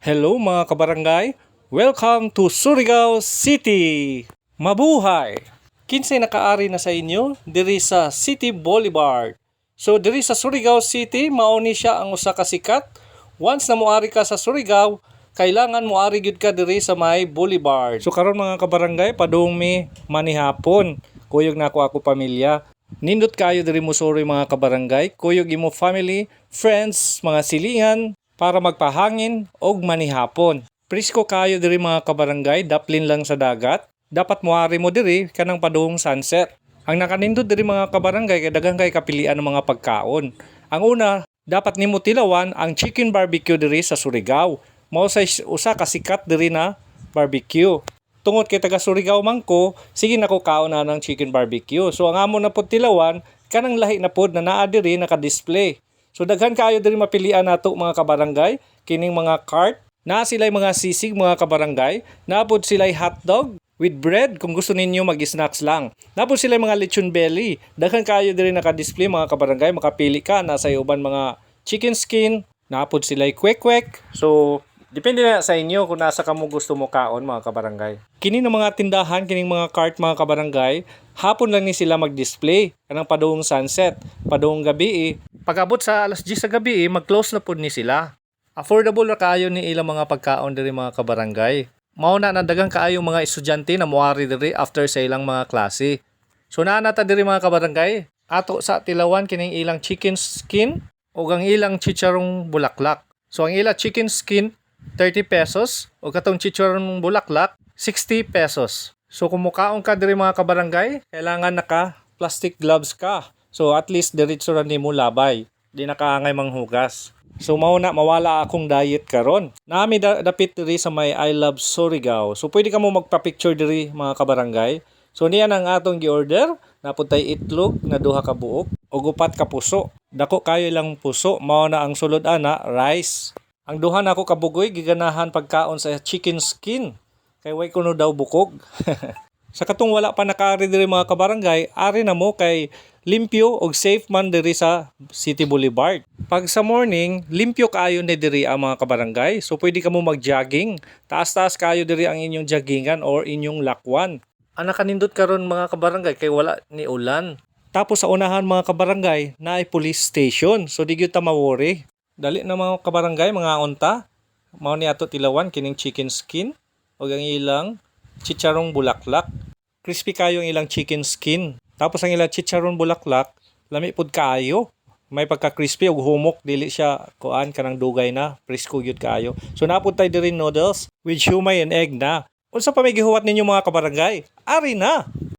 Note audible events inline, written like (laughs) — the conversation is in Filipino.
Hello mga kabarangay, welcome to Surigao City! Mabuhay! Kinsay nakaari na sa inyo diri sa City Boulevard. So diri sa Surigao City, mauni siya ang usa ka sikat. Once na moari ka sa Surigao, kailangan moari gyud ka diri sa may Boulevard. So karon mga kabarangay, padung mi manihapon. Kuyog na ako ako pamilya. Nindot kayo diri mo suri mga kabarangay, kuyog imo family, friends, mga silingan para magpahangin og manihapon. Prisko kayo diri mga kabarangay, daplin lang sa dagat. Dapat moari mo diri kanang padung sunset. Ang nakanindot diri mga kabarangay kay daghang kay kapilian ng mga pagkaon. Ang una, dapat nimo tilawan ang chicken barbecue diri sa Surigao. Mao sa usa ka sikat diri na barbecue. Tungod kay taga Surigao man ko, sige na ko kaon na ng chicken barbecue. So ang amo na pud tilawan, kanang lahi na pud na naa diri naka-display. So daghan kayo diri mapilian nato mga kabarangay, kining mga cart, na sila'y mga sisig mga kabarangay, napod sila'y hotdog with bread kung gusto ninyo mag-snacks lang. Napod sila'y mga lechon belly. Daghan kayo diri naka-display mga kabarangay, makapili ka nasa uban mga chicken skin, napod sila'y kwek-kwek. So Depende na sa inyo kung nasa kamo gusto mo kaon mga kabarangay. Kini ng mga tindahan, kining mga cart mga kabarangay, hapon lang ni sila mag-display kanang padung sunset, padung gabi. eh. Pag-abot sa alas 10 sa gabi, eh, mag-close na pud ni sila. Affordable na kaayo ni ilang mga pagkaon diri mga kabarangay. Mao na nadagang kaayo mga estudyante na moari diri after sa ilang mga klase. So naa nata diri mga kabarangay, ato sa tilawan kining ilang chicken skin o ang ilang chicharong bulaklak. So ang ilang chicken skin 30 pesos o katong chicharong bulaklak 60 pesos. So kung mukaon ka diri mga kabarangay, kailangan naka plastic gloves ka. So at least diretso ra nimo labay. Di nakaangay manghugas. So mao na mawala akong diet karon. Nami da, dapit diri sa may I love Surigao. So pwede ka mo magpa-picture diri mga kabarangay. So niyan ang atong gi-order. Napuntay itlog na duha ka buok o upat ka puso. Dako kayo lang puso, mao ang sulod ana rice. Ang duha na ako kabugoy giganahan pagkaon sa chicken skin. Kay way kuno daw bukog. (laughs) sa katong wala pa nakaari diri mga kabarangay, ari na mo kay limpyo og safe man diri sa City Boulevard. Pag sa morning, limpyo kaayo ni diri ang mga kabarangay. So pwede ka mo mag-jogging. Taas-taas kayo diri ang inyong joggingan or inyong lakwan. Ang nakanindot karon mga kabarangay kay wala ni ulan. Tapos sa unahan mga kabarangay na ay police station. So di gyud ta mawori. Dali na mga kabarangay, mga unta. Mao ni ato tilawan kining chicken skin o ang ilang chicharong bulaklak. Crispy kayo ang ilang chicken skin. Tapos ang ilang chicharon bulaklak, lami pud kaayo. May pagka-crispy ug humok dili siya kuan kanang dugay na, presko gyud kaayo. So napud tay diri noodles with shumai and egg na. Unsa pa may gihuwat ninyo mga kabarangay? Ari na.